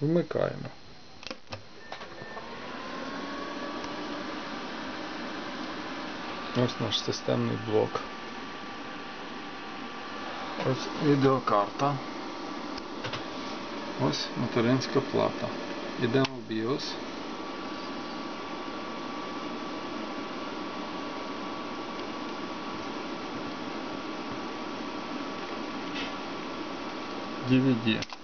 Вмикаємо. Ось наш системний блок. Ось відеокарта. Ось материнська плата. Йдемо в BIOS. DVD.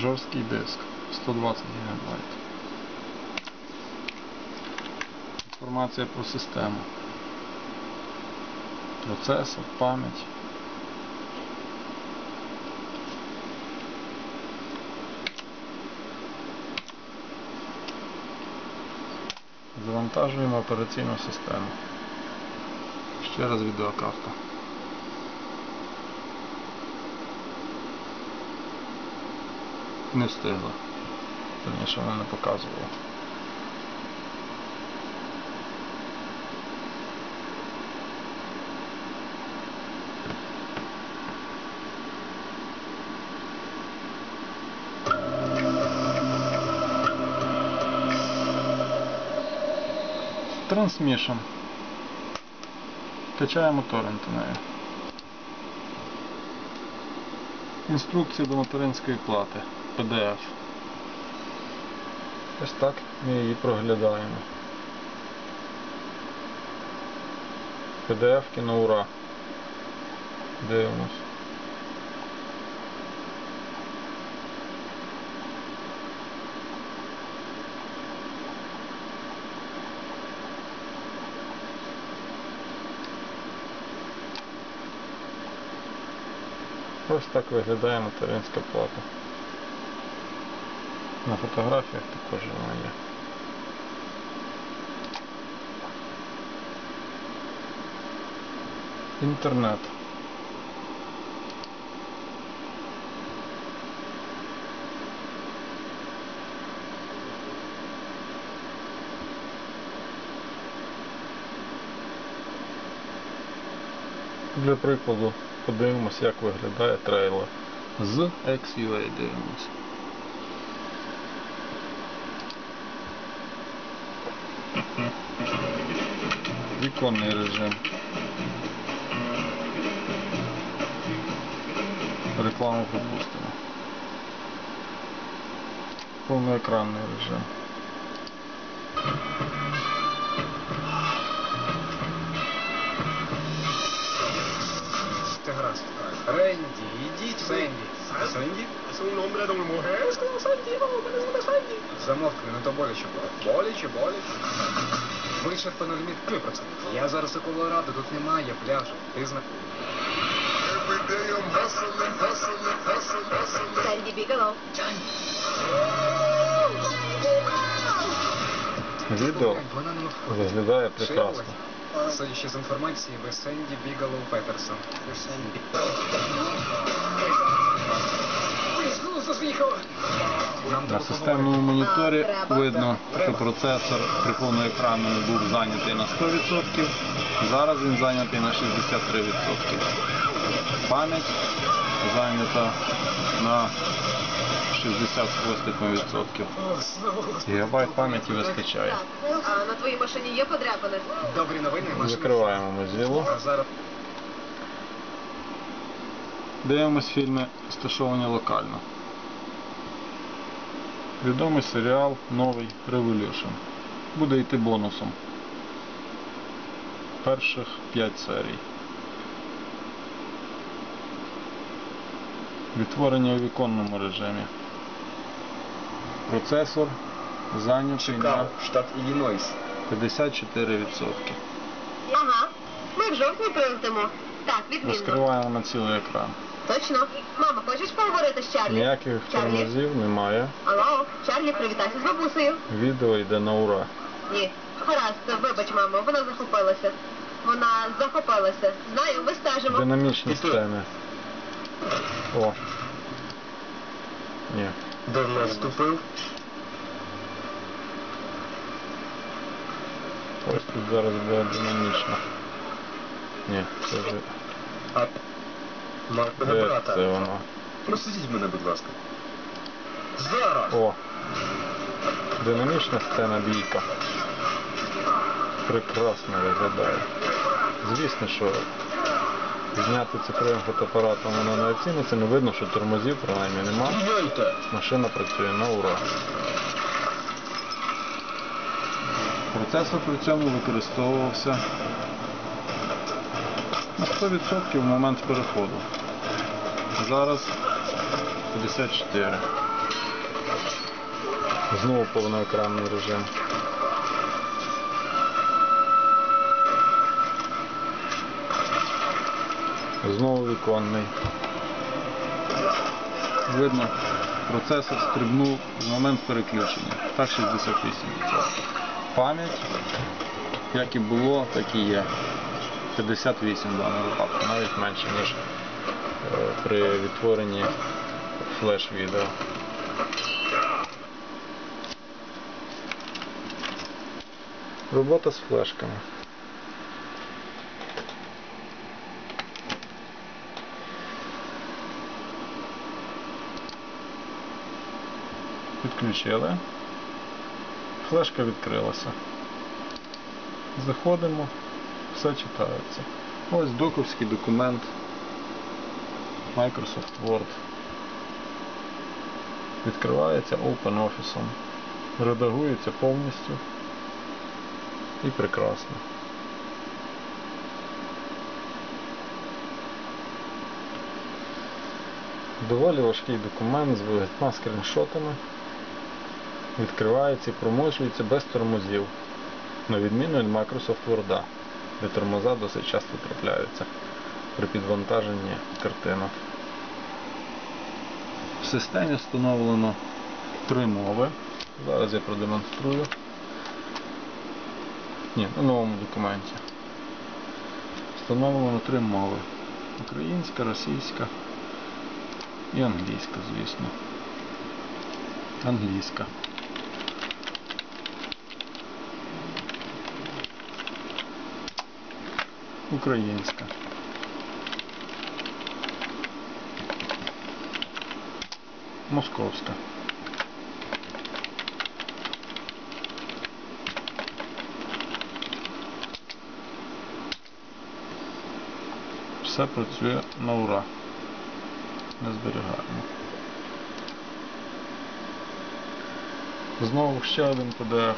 Жорсткий диск 120 ГБ. Інформація про систему. Процесор, пам'ять. Завантажуємо операційну систему. Ще раз відеокарта. Не встигла. Верніше вона не показувала. Transmission. Качаємо торренти нею. Інструкція до материнської плати. PDF. Ось так ми її проглядаємо. PDF-ки на ура. Дивимось. Ось так виглядає материнська плата. На фотографіях також вона є. Інтернет. Для прикладу подивимося, як виглядає трейлер з XUA дивимося. Віконний режим. Рекламу пропустимо. Повноекранний режим. Te гаразд. Ренді, ідіть ви. Un nombre de una mujer, es como Sandy, vamos, мене звати Санді. Замовкни, не то боляче було. Боляче, боляче. Вичерпано ліміт, це. Я зараз у Колорадо, тут немає пляжу. Ти зна... Every day I'm hustling, hustling, hustling, hustling. Санді Бігелов. Відео виглядає прекрасно. Це ще з інформації без Сенді Бігалоу Петерсон. На системному моніторі видно, що процесор при повноекранному був зайнятий на 100%, зараз він зайнятий на 63%. Пам'ять зайнята на 60%. Гігабайт пам'яті вистачає. А на твоїй машині є подряпини? Добрі новини. Закриваємо Mozilla. А Дивимось фільми, розташовані локально. Відомий серіал новий Revolution. Буде йти бонусом. Перших 5 серій. Відтворення у віконному режимі. Процесор зайнятий на штат Іллінойс. 54%. Ага. Ми в жовтні прилетимо. Так, відмінно. Розкриваємо на цілий екран. Точно. Мама, хочеш поговорити з Чарлі? Ніяких Чарлі? тормозів немає. Алло, Чарлі, привітайся з бабусею. Відео йде на ура. Ні. Гаразд, вибач, мамо, вона захопилася. Вона захопилася. Знаю, вистежимо. Динамічні І тут. сцени. О. Ні. До нас вступив. Ось тут зараз буде динамічно. Ні, це вже. А Де брата. це воно? Просидіть мене, будь ласка. Зараз! О! Динамічна сцена бійка. Прекрасно виглядає. Звісно, що зняти цифровим фотоапаратом воно не оціниться, не видно, що тормозів принаймні нема. Машина працює на ура. Процесор при цьому використовувався на 100% в момент переходу. Зараз 54. Знову повноекранний режим. Знову віконний. Видно, процесор стрибнув в момент переключення. Так 68%. Пам'ять, як і було, так і є. 58 в даному випадку, навіть менше, ніж при відтворенні флеш-відео. Робота з флешками. Підключили. Флешка відкрилася. Заходимо, все читається. Ось доковський документ Microsoft Word. Відкривається OpenOffice. Редагується повністю. І прекрасно. Доволі важкий документ з багатьма скріншотами. Відкривається і проможується без тормозів. На відміну від Microsoft Word, де тормоза досить часто трапляються при підвантаженні картинок. В системі встановлено три мови. Зараз я продемонструю. Ні, на новому документі. Встановлено три мови. Українська, російська і англійська, звісно. Англійська. Українська. Московська. Все працює на ура. Не зберігаємо. Знову ще один PDF.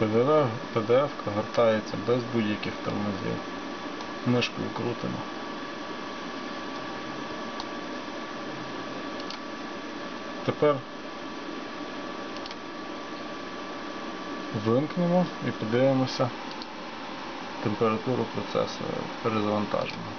PDF, гортається без будь-яких тормозів. Мишкою крутимо. Тепер вимкнемо і подивимося температуру процесора перезавантаження.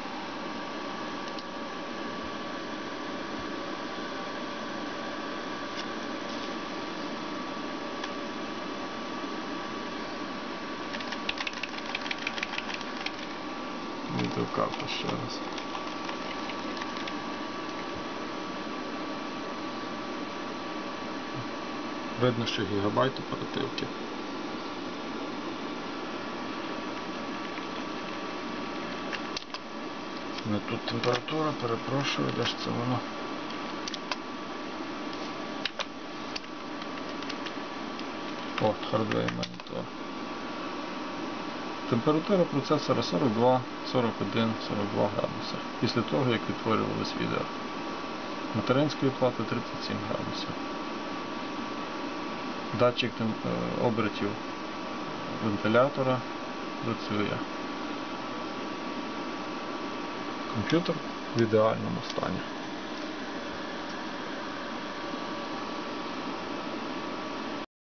Ще раз. Видно, що гігабайт оперативки. Не тут температура, перепрошую, де ж це воно? О, хардвей монітор. Температура процесора 42, 41, 42 градуси. Після того, як відтворювалось відео. Материнської плати 37 градусів. Датчик е, обертів вентилятора працює. Комп'ютер в ідеальному стані.